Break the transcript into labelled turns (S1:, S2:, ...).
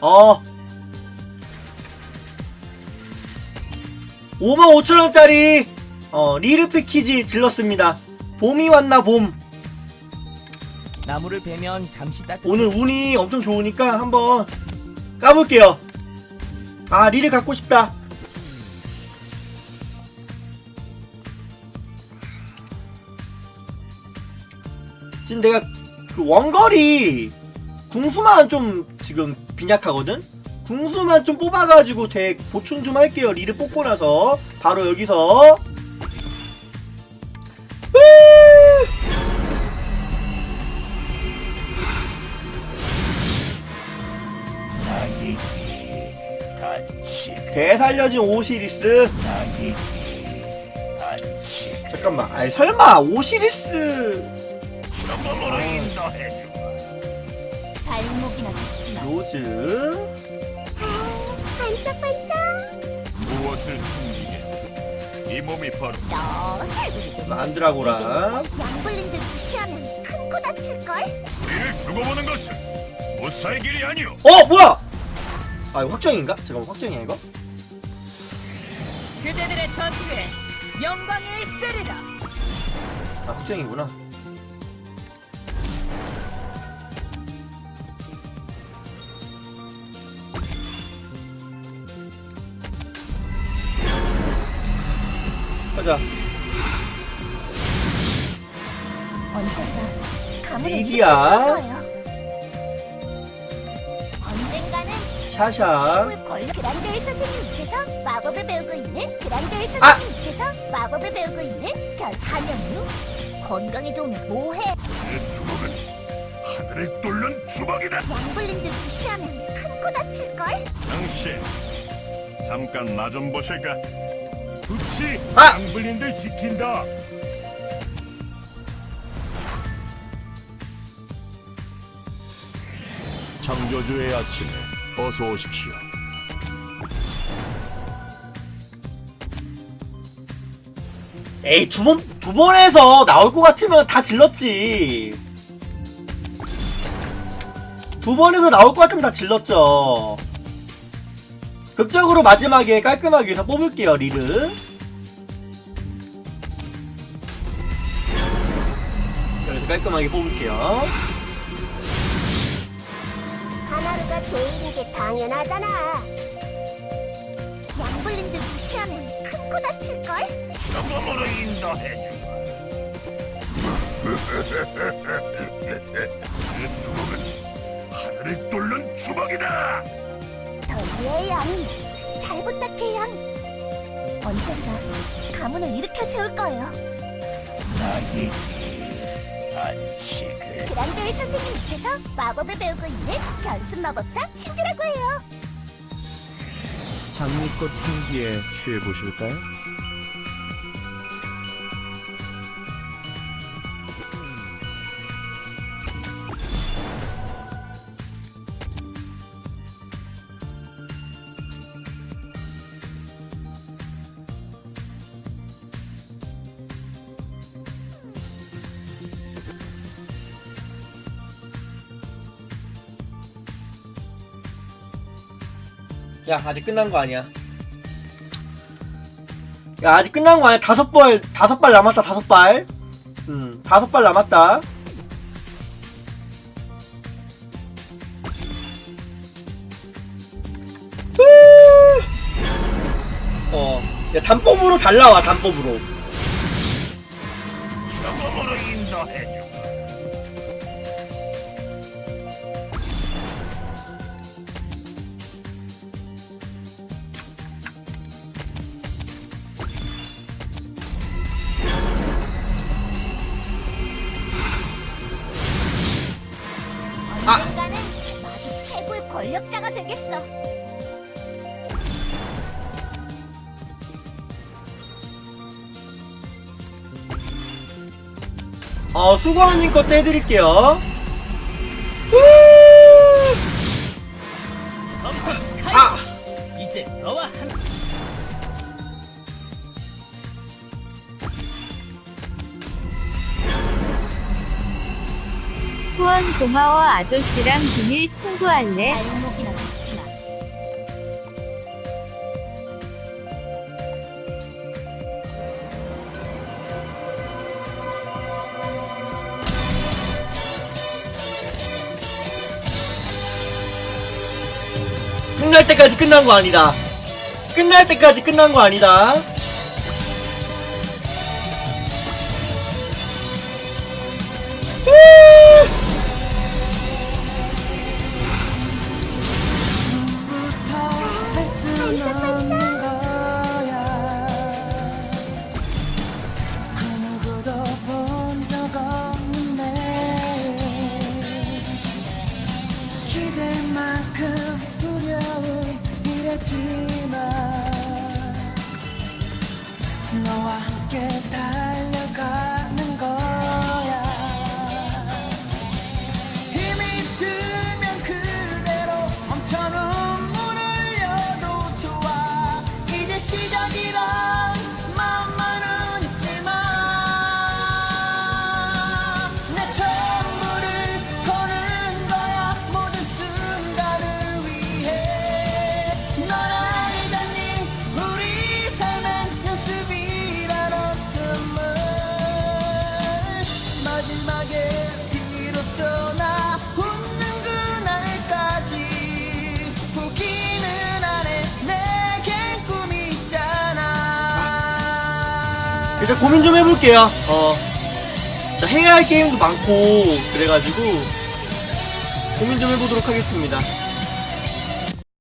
S1: 어. 55,000원짜리 어, 리르 패키지 질렀습니다. 봄이 왔나 봄.
S2: 나무를 베면 잠시 따뜻.
S1: 오늘 운이 엄청 좋으니까 한번 까볼게요. 아, 리를 갖고 싶다. 지금 내가 그 원거리 궁수만 좀 지금 빈약하거든? 궁수만 좀 뽑아가지고 덱 보충 좀 할게요. 리를 뽑고 나서 바로 여기서 대살려진 오시리스 잠깐만 아니 설마 오시리스
S3: 발목이나.
S1: 로즈
S3: 반짝반짝.
S4: 무엇을 숨기게? 이 몸이 바로
S3: 너
S1: 만드라고라
S3: 양불린들 무시하면 큰 코 다칠 걸.
S4: 우리를 두고 보는 것은 무사의 길이 아니오.
S1: 어 뭐야 아 이거 확정인가? 잠깐만 확정이야 이거?
S5: 그대들의 전투에 영광이 있으리라.
S1: 아 확정이구나 가자
S3: 언젠가 가문을
S1: 리디아.
S3: 일으킬 거예요. 언젠가는
S1: 샤샤
S3: 최고의 권력 그란데일 선생님께서 마법을 배우고 있는 그란데일
S1: 아!
S3: 선생님께서 마법을 배우고 있는 별 4년 후 건강에 좋으면 뭐해?
S4: 내 주먹은 하늘을 뚫는 주먹이다.
S3: 양불린들 무시하면 큰코 다칠 걸.
S4: 당신 잠깐 나 좀 보실까? 그치
S1: 아!
S4: 양불린들 지킨다. 창조주의 아침에 어서 오십시오.
S1: 에이 두 번 두 번에서 나올 것 같으면 다 질렀지 두 번에서 나올 것 같으면 다 질렀죠 극적으로 마지막에 깔끔하게 해서 뽑을게요 리를 여기서 깔끔하게 뽑을게요
S3: 하나루가 제일인 게 당연하잖아. 양불린들 무시하면 큰 코 다칠 걸.
S4: 주먹으로 인도해 내 주먹은 하늘을 뚫는 주먹이다.
S3: 덜리의 양, 잘 부탁해 양. 언젠가 가문을 일으켜 세울 거예요.
S4: 나에게 안식을
S3: 그란데일 선생님께서 마법을 배우고 있는 변순 마법사 신드라고 해요.
S2: 장미꽃 향기에 취해 보실까요?
S1: 야 아직 끝난 거 아니야. 야 아직 끝난 거 아니야. 다섯 발 다섯 발 남았다 다섯 발음 다섯 발 남았다. 어, 야, 단법으로 잘 나와, 단법으로.
S3: 언젠가는 마주 최고의 권력자가 되겠어.
S1: 어, 수고하님 것도 해드릴게요. 아!
S2: 이제 너와 함께
S6: 후원 고마워 아저씨랑 비밀 친구할래?
S1: 끝날 때까지 끝난 거 아니다. 끝날 때까지 끝난 거 아니다.
S6: 후! 하지만 너와 함께 다
S1: 일단 고민 좀 해볼게요. 어, 해야 할 게임도 많고 그래가지고 고민 좀 해보도록 하겠습니다.